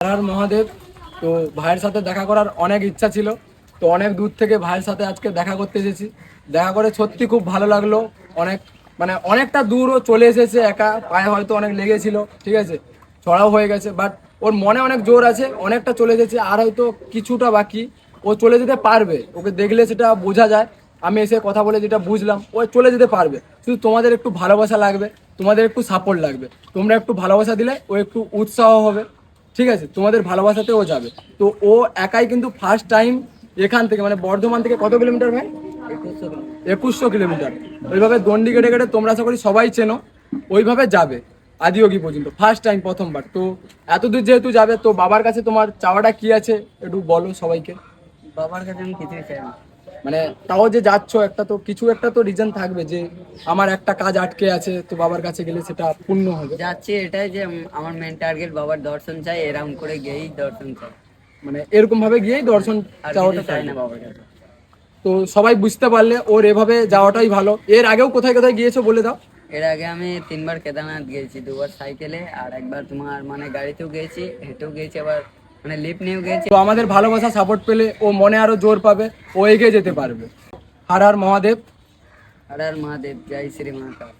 আর মহাদেব, তো ভাইয়ের সাথে দেখা করার অনেক ইচ্ছা ছিল। তো অনেক দূর থেকে ভাইয়ের সাথে আজকে দেখা করতে এসেছি। দেখা করে সত্যি খুব ভালো লাগল। অনেক মানে অনেকটা দূরও চলে এসেছে একা, পায়ে হয়তো অনেক লেগেছিল, ঠিক আছে? ছড়াও হয়ে গেছে বাট ওর মনে অনেক জোর আছে, অনেকটা চলে এসেছে, আর হয়তো কিছুটা বাকি। ও চলে যেতে পারবে, ওকে দেখলে সেটা বোঝা যায়। আমি এসে কথা বলে যেটা বুঝলাম, ও চলে যেতে পারবে। শুধু তোমাদের একটু ভালোবাসা লাগবে, তোমাদের একটু সাপোর্ট লাগবে। তোমরা একটু ভালোবাসা দিলে ও একটু উৎসাহ হবে। ঠিক আছে, তোমাদের ভালোবাসাতে ও যাবে। তো ও একাই কিন্তু ফার্স্ট টাইম এখান থেকে মানে বর্ধমান থেকে কত কিলোমিটার ভাই? একুশশো কিলোমিটার। ওইভাবে দণ্ডি কেটে কেটে তোমরা আশা করি সবাই চেনো, ওইভাবে যাবে, আদিয়োগী পর্যন্ত ফার্স্ট টাইম প্রথমবার। তো এত দূর যেহেতু যাবে, তো বাবার কাছে তোমার চাওয়াটা কি আছে? একটু বলো সবাইকে। বাবার কাছে আমি কিছুই চাই না। মানে তাও যে যাচ্ছ একটা তো কিছু একটা তো রিজন থাকবে যে আমার একটা কাজ আটকে আছে তো বাবার কাছে গেলে সেটা পূর্ণ হবে। যাচ্ছি এটাই যে আমার মেন টার্গেট বাবার দর্শন চাই এরকম করে গিয়েই দর্শন চাই। মানে এরকম ভাবে গিয়েই দর্শন চাওয়াটা চাই না বাবার কাছে। তো সবাই বুঝতে পারলে ওর এভাবে যাওয়াটাই ভালো। এর আগেও কোথায় কোথায় গিয়েছো বলে দাও। এর আগে আমি তিনবার কেদারনাথ গিয়েছি দুবার সাইকেলে আর একবার তোমার মানে গাড়িতেও গিয়েছি হেঁটেও গিয়েছি আবার মানে তো আমাদের ভালোবাসা সাপোর্ট পেলে ও মনে আরও জোর পাবে ও এগিয়ে যেতে পারবে। হার হার মহাদেব। হার আর মহাদেব জয় শ্রী মহাকাল।